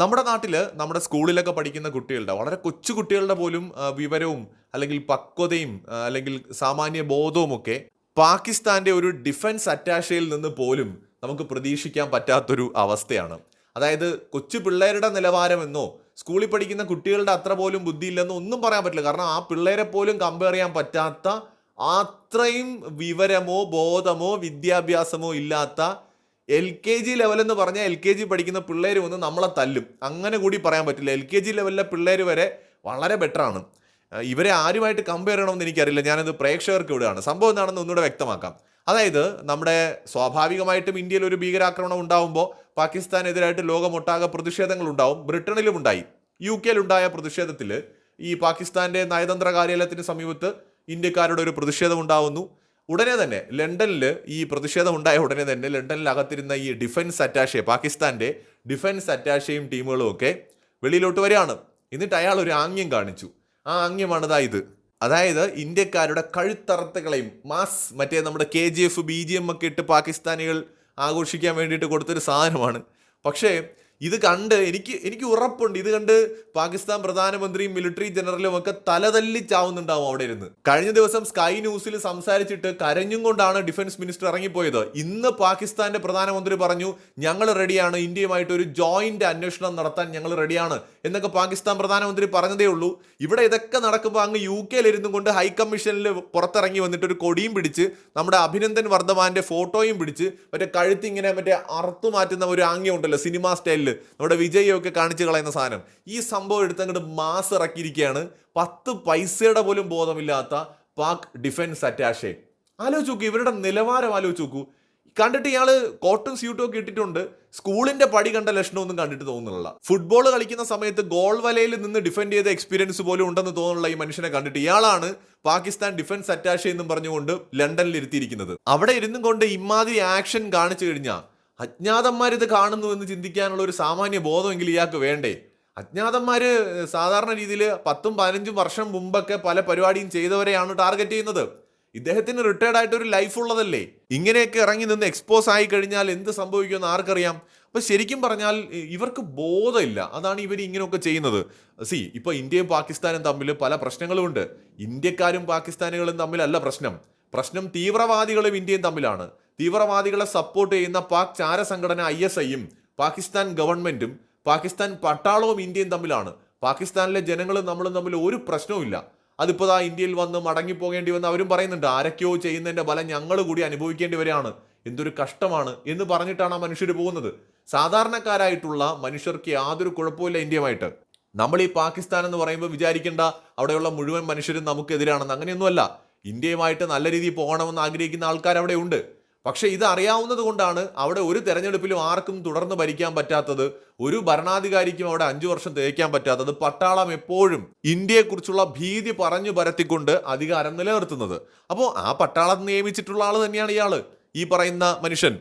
നമ്മുടെ നാട്ടിൽ നമ്മുടെ സ്കൂളിലൊക്കെ പഠിക്കുന്ന കുട്ടികളുടെ വളരെ കൊച്ചു കുട്ടികളുടെ പോലും വിവരവും അല്ലെങ്കിൽ പക്വതയും അല്ലെങ്കിൽ സാമാന്യ ബോധവും ഒക്കെ പാകിസ്ഥാന്റെ ഒരു ഡിഫൻസ് അറ്റാഷയിൽ നിന്ന് പോലും നമുക്ക് പ്രതീക്ഷിക്കാൻ പറ്റാത്തൊരു അവസ്ഥയാണ്. അതായത് കൊച്ചു പിള്ളേരുടെ നിലവാരമെന്നോ സ്കൂളിൽ പഠിക്കുന്ന കുട്ടികളുടെ അത്ര പോലും ബുദ്ധിയില്ലെന്നോ ഒന്നും പറയാൻ പറ്റില്ല. കാരണം ആ പിള്ളേരെ പോലും കമ്പയർ ചെയ്യാൻ പറ്റാത്ത അത്രയും വിവരമോ ബോധമോ വിദ്യാഭ്യാസമോ ഇല്ലാത്ത എൽ കെ ജി ലെവൽ എന്ന് പറഞ്ഞാൽ എൽ കെ ജി പഠിക്കുന്ന പിള്ളേർ വന്ന് നമ്മളെ തല്ലും. അങ്ങനെ കൂടി പറയാൻ പറ്റില്ല. എൽ കെ ജി ലെവലിലെ പിള്ളേർ വരെ വളരെ ബെറ്ററാണ് ഇവരെ ആരുമായിട്ട് കമ്പയർ ചെയ്യണമെന്ന് എനിക്കറിയില്ല. ഞാനത് പ്രേക്ഷകർക്ക് വിടുകയാണ് സംഭവം എന്താണെന്ന് ഒന്നുകൂടെ വ്യക്തമാക്കാം. അതായത് നമ്മുടെ സ്വാഭാവികമായിട്ടും ഇന്ത്യയിൽ ഒരു ഭീകരാക്രമണം ഉണ്ടാകുമ്പോൾ പാകിസ്ഥാനെതിരായിട്ട് ലോകമൊട്ടാകെ പ്രതിഷേധങ്ങൾ ഉണ്ടാവും. ബ്രിട്ടനിലും ഉണ്ടായി. യു കെയിലുണ്ടായ പ്രതിഷേധത്തിൽ ഈ പാകിസ്ഥാന്റെ നയതന്ത്ര കാര്യാലയത്തിന് സമീപത്ത് ഇന്ത്യക്കാരുടെ ഒരു പ്രതിഷേധം ഉണ്ടാവുന്നു. ഉടനെ തന്നെ ലണ്ടനിൽ ഈ പ്രതിഷേധം ഉണ്ടായ ഉടനെ തന്നെ ലണ്ടനിൽ അകത്തിരുന്ന ഈ ഡിഫൻസ് അറ്റാഷെ പാകിസ്ഥാന്റെ ഡിഫൻസ് അറ്റാഷയും ടീമുകളും ഒക്കെ വെളിയിലോട്ട് വരികയാണ്. എന്നിട്ട് അയാൾ ഒരു ആംഗ്യം കാണിച്ചു. ആ ആംഗ്യമാണ് ഇതാ. അതായത് ഇന്ത്യക്കാരുടെ കഴുത്തറത്തുകളെയും മാസ് മറ്റേ നമ്മുടെ K G F B G M ഒക്കെ ഇട്ട് പാകിസ്ഥാനികൾ ആഘോഷിക്കാൻ വേണ്ടിയിട്ട് കൊടുത്തൊരു സാധനമാണ്. പക്ഷേ ഇത് കണ്ട് എനിക്ക് എനിക്ക് ഉറപ്പുണ്ട്. ഇത് കണ്ട് പാകിസ്ഥാൻ പ്രധാനമന്ത്രിയും മിലിറ്ററി ജനറലും ഒക്കെ തലതല്ലിച്ചാവുന്നുണ്ടാവും അവിടെ ഇരുന്ന്. കഴിഞ്ഞ ദിവസം സ്കൈ ന്യൂസിൽ സംസാരിച്ചിട്ട് കരഞ്ഞും കൊണ്ടാണ് ഡിഫൻസ് മിനിസ്റ്റർ ഇറങ്ങിപ്പോയത്. ഇന്ന് പാകിസ്ഥാന്റെ പ്രധാനമന്ത്രി പറഞ്ഞു ഞങ്ങൾ റെഡിയാണ് ഇന്ത്യയുമായിട്ട് ഒരു ജോയിന്റ് അന്വേഷണം നടത്താൻ ഞങ്ങൾ റെഡിയാണ് എന്നൊക്കെ പാകിസ്ഥാൻ പ്രധാനമന്ത്രി പറഞ്ഞതേ ഉള്ളൂ. ഇവിടെ ഇതൊക്കെ നടക്കുമ്പോൾ അങ്ങ് യു കെയിൽ ഇരുന്നും കൊണ്ട് ഹൈക്കമ്മീഷനിൽ പുറത്തിറങ്ങി വന്നിട്ട് ഒരു കൊടിയും പിടിച്ച് നമ്മുടെ അഭിനന്ദൻ വർദ്ധമാന്റെ ഫോട്ടോയും പിടിച്ച് മറ്റേ കഴുത്തിങ്ങനെ മറ്റേ അറുത്തു മാറ്റുന്ന ഒരു ആംഗ്യം ഉണ്ടല്ലോ സിനിമാ സ്റ്റൈലിൽ നമ്മുടെ വിജയൊക്കെ കാണിച്ചു കളയുന്ന സാധനം. ഈ സംഭവം എടുത്ത് അങ്ങോട്ട് മാസ് ഇറക്കിയിരിക്കുകയാണ് പത്ത് പൈസയുടെ പോലും ബോധമില്ലാത്ത പാക് ഡിഫൻസ് അറ്റാഷെ. ആലോചിച്ച് നോക്കൂ ഇവരുടെ നിലവാരം ആലോചിച്ച് നോക്കൂ. കണ്ടിട്ട് ഇയാൾ കോട്ടും സ്യൂട്ടും ഒക്കെ ഇട്ടിട്ടുണ്ട്. സ്കൂളിന്റെ പടി കണ്ട ലക്ഷണമൊന്നും കണ്ടിട്ട് തോന്നുന്നില്ല. ഫുട്ബോൾ കളിക്കുന്ന സമയത്ത് ഗോൾ വലയിൽ നിന്ന് ഡിഫെൻഡ് ചെയ്ത എക്സ്പീരിയൻസ് പോലും ഉണ്ടെന്ന് തോന്നുന്നുള്ള ഈ മനുഷ്യനെ കണ്ടിട്ട്. ഇയാളാണ് പാകിസ്ഥാൻ ഡിഫൻസ് അറ്റാഷെ എന്നും പറഞ്ഞുകൊണ്ട് ലണ്ടനിൽ ഇരുത്തിയിരിക്കുന്നത് അവിടെ ഇരുന്നും കൊണ്ട് ഇമാതിരി ആക്ഷൻ കാണിച്ചു കഴിഞ്ഞാൽ അജ്ഞാതന്മാർ ഇത് കാണുന്നു എന്ന് ചിന്തിക്കാനുള്ള ഒരു സാമാന്യ ബോധമെങ്കിലും ഇയാൾക്ക് വേണ്ടേ? അജ്ഞാതന്മാർ സാധാരണ രീതിയിൽ പത്തും പതിനഞ്ചും വർഷം മുമ്പൊക്കെ പല പരിപാടിയും ചെയ്തവരെയാണ് ടാർഗറ്റ് ചെയ്യുന്നത്. ഇദ്ദേഹത്തിന് റിട്ടയർഡ് ആയിട്ട് ഒരു ലൈഫ് ഉള്ളതല്ലേ? ഇങ്ങനെയൊക്കെ ഇറങ്ങി നിന്ന് എക്സ്പോസ് ആയി കഴിഞ്ഞാൽ എന്ത് സംഭവിക്കുമെന്ന് ആർക്കറിയാം? അപ്പോൾ ശരിക്കും പറഞ്ഞാൽ ഇവർക്ക് ബോധമില്ല. അതാണ് ഇവർ ഇങ്ങനെയൊക്കെ ചെയ്യുന്നത്. സി ഇപ്പൊ ഇന്ത്യയും പാകിസ്ഥാനും തമ്മിൽ പല പ്രശ്നങ്ങളും ഉണ്ട് ഇന്ത്യക്കാരും പാകിസ്ഥാനികളും തമ്മിലല്ല പ്രശ്നം. പ്രശ്നം തീവ്രവാദികളും ഇന്ത്യയും തമ്മിലാണ്. തീവ്രവാദികളെ സപ്പോർട്ട് ചെയ്യുന്ന പാക് ചാര സംഘടന ഐ എസ് ഐയും പാകിസ്ഥാൻ ഗവൺമെന്റും പാകിസ്ഥാൻ പട്ടാളവും ഇന്ത്യയും തമ്മിലാണ്. പാകിസ്ഥാനിലെ ജനങ്ങളും നമ്മളും തമ്മിൽ ഒരു പ്രശ്നവുമില്ല അതിപ്പോൾ ആ ഇന്ത്യയിൽ വന്ന് മടങ്ങിപ്പോകേണ്ടി വന്ന് അവരും പറയുന്നുണ്ട് ആരൊക്കെയോ ചെയ്യുന്നതിന്റെ ഫലം ഞങ്ങൾ കൂടി അനുഭവിക്കേണ്ടി വരികയാണ്. എന്തൊരു കഷ്ടമാണ് എന്ന് പറഞ്ഞിട്ടാണ് ആ മനുഷ്യർ പോകുന്നത്. സാധാരണക്കാരായിട്ടുള്ള മനുഷ്യർക്ക് യാതൊരു കുഴപ്പമില്ല ഇന്ത്യയുമായിട്ട്. നമ്മൾ ഈ പാകിസ്ഥാൻ എന്ന് പറയുമ്പോൾ വിചാരിക്കേണ്ട അവിടെയുള്ള മുഴുവൻ മനുഷ്യരും നമുക്കെതിരാണെന്ന് അങ്ങനെയൊന്നുമല്ല. ഇന്ത്യയുമായിട്ട് നല്ല രീതിയിൽ പോകണമെന്ന് ആഗ്രഹിക്കുന്ന ആൾക്കാർ അവിടെ ഉണ്ട്. പക്ഷെ ഇത് അറിയാവുന്നത് കൊണ്ടാണ് അവിടെ ഒരു തെരഞ്ഞെടുപ്പിലും ആർക്കും തുടർന്ന് ഭരിക്കാൻ പറ്റാത്തത് ഒരു ഭരണാധികാരിക്കും അവിടെ അഞ്ചു വർഷം തേക്കാൻ പറ്റാത്തത് പട്ടാളം എപ്പോഴും ഇന്ത്യയെക്കുറിച്ചുള്ള ഭീതി പറഞ്ഞു പരത്തിക്കൊണ്ട് അധികാരം നിലനിർത്തുന്നത്. അപ്പോൾ ആ പട്ടാളം നിയമിച്ചിട്ടുള്ള ആൾ തന്നെയാണ് ഇയാൾ ഈ പറയുന്ന മനുഷ്യൻ.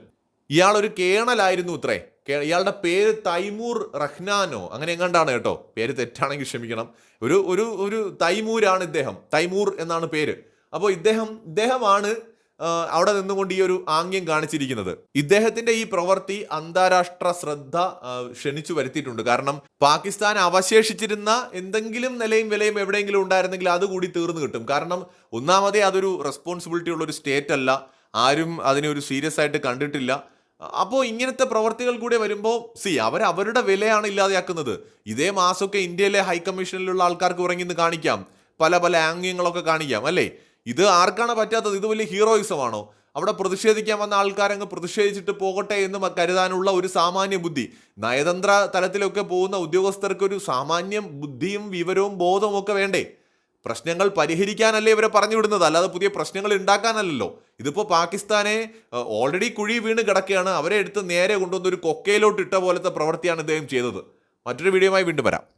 ഇയാൾ ഒരു കേണലായിരുന്നു ഇത്രേ. ഇയാളുടെ പേര് തൈമൂർ റഹ്നാനോ. അങ്ങനെ എങ്ങാണ്ടാണ് കേട്ടോ? പേര് തെറ്റാണെങ്കിൽ ക്ഷമിക്കണം. ഒരു ഒരു ഒരു തൈമൂരാണ് ഇദ്ദേഹം. തൈമൂർ എന്നാണ് പേര്. അപ്പോൾ ഇദ്ദേഹം ഇദ്ദേഹമാണ് അവിടെ നിന്നുകൊണ്ട് ഈ ഒരു ആംഗ്യം കാണിച്ചിരിക്കുന്നത്. ഇദ്ദേഹത്തിന്റെ ഈ പ്രവൃത്തി അന്താരാഷ്ട്ര ശ്രദ്ധ ക്ഷണിച്ചു വരുത്തിയിട്ടുണ്ട്. കാരണം പാകിസ്ഥാൻ അവശേഷിച്ചിരുന്ന എന്തെങ്കിലും നിലയും വിലയും എവിടെയെങ്കിലും ഉണ്ടായിരുന്നെങ്കിൽ അതുകൂടി തീർന്നു കിട്ടും. കാരണം ഒന്നാമതേ അതൊരു റെസ്പോൺസിബിലിറ്റി ഉള്ള ഒരു സ്റ്റേറ്റ് അല്ല. ആരും അതിനെ ഒരു സീരിയസ് ആയിട്ട് കണ്ടിട്ടില്ല. അപ്പോൾ ഇങ്ങനത്തെ പ്രവർത്തികൾ കൂടെ വരുമ്പോൾ സി അവർ അവരുടെ വിലയാണ് ഇല്ലാതെയാക്കുന്നത്. ഇതേ മാസമൊക്കെ ഇന്ത്യയിലെ ഹൈക്കമ്മീഷനിലുള്ള ആൾക്കാർക്ക് ഉറങ്ങിന്ന് കാണിക്കാം. പല പല ആംഗ്യങ്ങളൊക്കെ കാണിക്കാം അല്ലേ? ഇത് ആർക്കാണ് പറ്റാത്തത്? ഇത് വലിയ ഹീറോയിസമാണോ? അവിടെ പ്രതിഷേധിക്കാൻ വന്ന ആൾക്കാരങ്ങ് പ്രതിഷേധിച്ചിട്ട് പോകട്ടെ എന്ന് കരുതാനുള്ള ഒരു സാമാന്യ ബുദ്ധി. നയതന്ത്ര തലത്തിലൊക്കെ പോകുന്ന ഉദ്യോഗസ്ഥർക്ക് ഒരു സാമാന്യ ബുദ്ധിയും വിവരവും ബോധവും ഒക്കെ വേണ്ടേ? പ്രശ്നങ്ങൾ പരിഹരിക്കാനല്ലേ ഇവരെ പറഞ്ഞു വിടുന്നത്? അല്ലാതെ പുതിയ പ്രശ്നങ്ങൾ ഉണ്ടാക്കാനല്ലല്ലോ ഇതിപ്പോൾ പാകിസ്ഥാനെ ഓൾറെഡി കുഴി വീണ് കിടക്കുകയാണ് അവരെ എടുത്ത് നേരെ കൊണ്ടുവന്ന് ഒരു കൊക്കയിലോട്ട് ഇട്ട പോലത്തെ പ്രവൃത്തിയാണ് ഇദ്ദേഹം ചെയ്തത്. മറ്റൊരു വീഡിയോയുമായി വീണ്ടും വരാം.